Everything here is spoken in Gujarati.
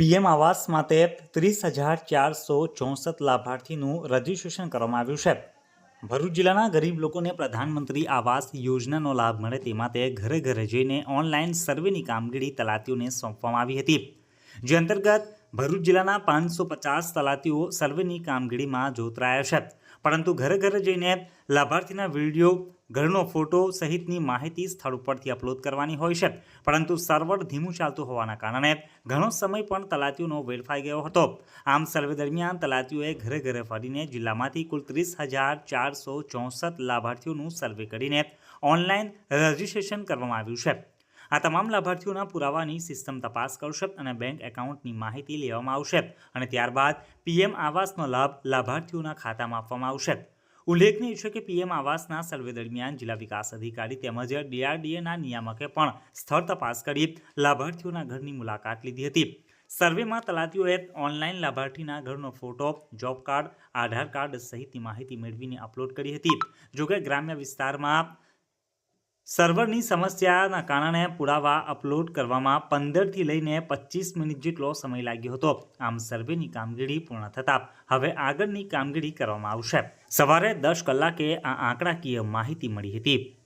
પીએમ આવાસ માટે ત્રીસ હજાર ચારસો ચોસઠ લાભાર્થીનું રજીસ્ટ્રેશન કરવામાં આવ્યું છે. ભરૂચ જિલ્લાના ગરીબ લોકોને પ્રધાનમંત્રી આવાસ યોજનાનો લાભ મળે તે માટે ઘરે ઘરે જઈને ઓનલાઈન સર્વેની કામગીરી તલાટીઓને સોંપવામાં આવી હતી. જે અંતર્ગત ભરૂચ જિલ્લાના પાંચસો પચાસ તલાટીઓ સર્વેની કામગીરીમાં જોતરાયા છે. પરંતુ ઘરે ઘરે જઈને લાભાર્થીના વીડિયો, ઘરનો ફોટો સહિતની માહિતી સ્થળ ઉપરથી અપલોડ કરવાની હોય છે. પરંતુ સર્વર ધીમું ચાલતું હોવાના કારણે ઘણો સમય પણ તલાટીઓનો વેડફાઈ ગયો હતો. આમ સર્વે દરમિયાન તલાટીઓએ ઘરે ઘરે ફરીને જિલ્લામાંથી કુલ ત્રીસ હજાર ચારસો ચોસઠ લાભાર્થીઓનું સર્વે કરીને ઓનલાઈન રજીસ્ટ્રેશન કરવામાં આવ્યું છે. આ તમામ લાભાર્થીઓના પુરાવાની સિસ્ટમ તપાસ કરશે અને બેંક એકાઉન્ટની માહિતી લેવામાં આવશે. અને ત્યારબાદ પીએમ આવાસનો લાભ લાભાર્થીઓના ખાતામાં આપવામાં આવશે. ઉલ્લેખનીય છે કે પીએમ આવાસના સર્વે દરમિયાન જિલ્લા વિકાસ અધિકારી તેમજ ડીઆરડીએના નિયામકે પણ સ્થળ તપાસ કરી લાભાર્થીઓના ઘરની મુલાકાત લીધી હતી. સર્વેમાં તલાટીઓએ ઓનલાઈન લાભાર્થીના ઘરનો photo, job card, Aadhaar card સહિતની માહિતી મેળવીને અપલોડ કરી હતી. જોકે ગ્રામ્ય વિસ્તારમાં સર્વરની સમસ્યાના કારણે પુરાવા અપલોડ કરવામાં પંદરથી લઈને પચીસ મિનિટ જેટલો સમય લાગ્યો હતો. આમ સર્વેની કામગીરી પૂર્ણ થતાં હવે આગળની કામગીરી કરવામાં આવશે. સવારે દસ કલાકે આ આંકડાકીય માહિતી મળી હતી.